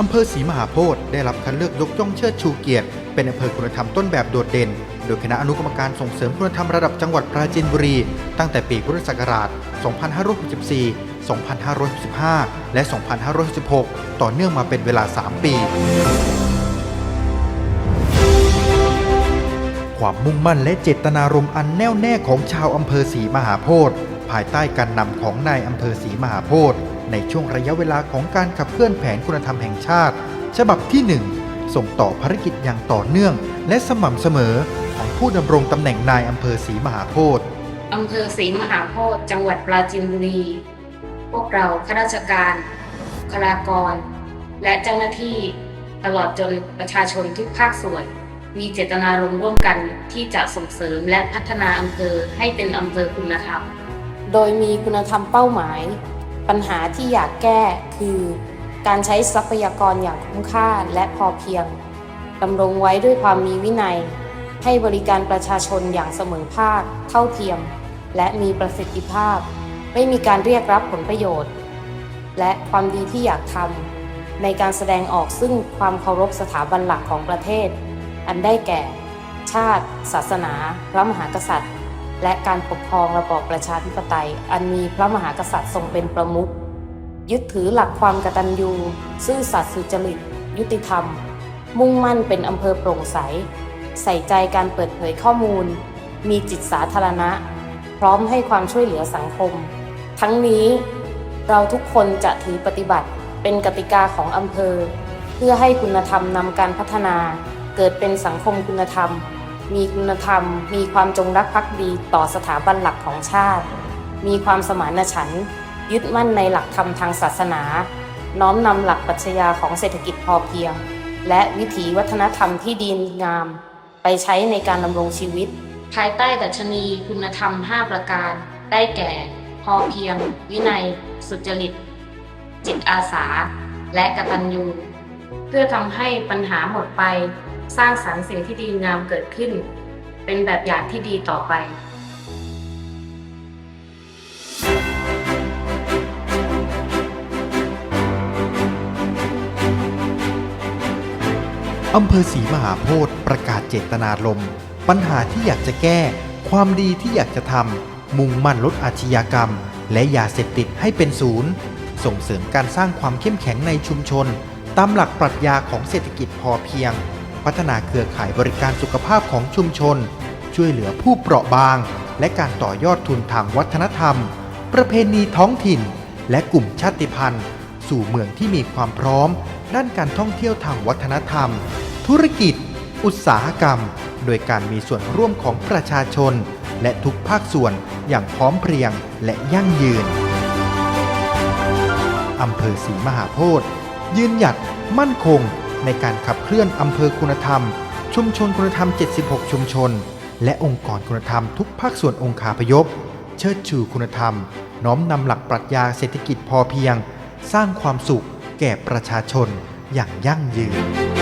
อำเภอศรีมหาโพธิ์ได้รับคัดเลือกยกย่องเชิดชูเกียรติ เป็นอำเภอคุณธรรมต้นแบบโดดเด่น โดยคณะอนุกรรมการส่งเสริมคุณธรรมระดับจังหวัดปราจีนบุรี ตั้งแต่ปีพุทธศักราช 2564 2565 และ 2566 ต่อเนื่องมาเป็นเวลา 3 ปี ความมุ่งมั่นและเจตนารมณ์อันแน่วแน่ของชาวอำเภอศรีมหาโพธิ์ภายใต้การนำของนายอำเภอศรีมหาโพธิ์ ในช่วงระยะเวลาของการขับเคลื่อนแผนคุณธรรมแห่งชาติ ฉบับที่ 1 ส่งต่อภารกิจอย่างต่อเนื่อง และสม่ำเสมอของผู้ดำรงตำแหน่งนายอำเภอศรีมหาโพธิ์อำเภอศรีมหาโพธิ์จังหวัดปราจีนบุรี พวกเราข้าราชการบุคลากร และเจ้าหน้าที่ตลอดจนประชาชนทุกภาคส่วน มีเจตนารมณ์ร่วมกันที่จะส่งเสริมและพัฒนาอำเภอให้เป็นอำเภอคุณธรรม โดยมีคุณธรรมเป้าหมาย ปัญหาที่อยากแก้คือการใช้ทรัพยากรอย่างคุ้มค่าและพอเพียงดำรงไว้ด้วยความมีวินัย ให้บริการประชาชนอย่างเสมอภาค เท่าเทียม และมีประสิทธิภาพ ไม่มีการเรียกรับผลประโยชน์ และความดีที่อยากทำในการแสดงออกซึ่งความเคารพสถาบันหลักของประเทศ อันได้แก่ ชาติ ศาสนา พระมหากษัตริย์ และการปกครองระบอบประชาธิปไตย อันมีพระมหากษัตริย์ทรงเป็นประมุขยึดถือหลักความกตัญญูซื่อสัตย์สุจริต ยุติธรรม มุ่งมั่นเป็นอำเภอโปร่งใส ใส่ใจการเปิดเผยข้อมูล มีจิตสาธารณะ พร้อมให้ความช่วยเหลือสังคม ทั้งนี้เราทุกคนจะถือปฏิบัติเป็นกติกาของอำเภอ เพื่อให้คุณธรรมนำการพัฒนา เกิดเป็นสังคมคุณธรรม มีคุณธรรม มีความจงรักภักดีต่อสถาบันหลักของชาติ มีความสมานฉันท์ยึดมั่นในหลักธรรมทางศาสนา น้อมนำหลักปรัชญาของเศรษฐกิจพอเพียง และวิถีวัฒนธรรมที่ดีงาม ไปใช้ในการดำรงชีวิต ภายใต้ดัชนีคุณธรรม 5 ประการ ได้แก่ พอเพียง วินัย สุจริต จิตอาสา และกตัญญูเพื่อทำให้ปัญหาหมดไป สร้างสรรค์สิ่งที่ดีงามเกิดขึ้น เป็นแบบอย่างที่ดีต่อไปอำเภอศรีมหาโพธิ์ประกาศเจตนารมณ์ปัญหาที่อยากจะแก้ ความดีที่อยากจะทำมุ่งมั่นลดอาชญากรรม และยาเสพติดให้เป็นศูนย์ ส่งเสริมการสร้างความเข้มแข็งในชุมชน ตามหลักปรัชญาของเศรษฐกิจพอเพียง พัฒนาเครือข่ายบริการสุขภาพของชุมชน ช่วยเหลือผู้เปราะบาง และการต่อยอดทุนทางวัฒนธรรม ประเพณีท้องถิ่น และกลุ่มชาติพันธุ์ สู่เมืองที่มีความพร้อม ด้านการท่องเที่ยวทางวัฒนธรรม ธุรกิจ อุตสาหกรรม โดยการมีส่วนร่วมของประชาชน และทุกภาคส่วนอย่างพร้อมเพรียงและยั่งยืนอำเภอศรีมหาโพธิ์ยืนหยัดมั่นคง ในการขับเคลื่อนอำเภอคุณธรรม ชุมชนคุณธรรม 76 ชุมชน และองค์กรคุณธรรมทุกภาคส่วนองค์คาพยพ เชิดชูคุณธรรม น้อมนำหลักปรัชญาเศรษฐกิจพอเพียง สร้างความสุขแก่ประชาชนอย่างยั่งยืน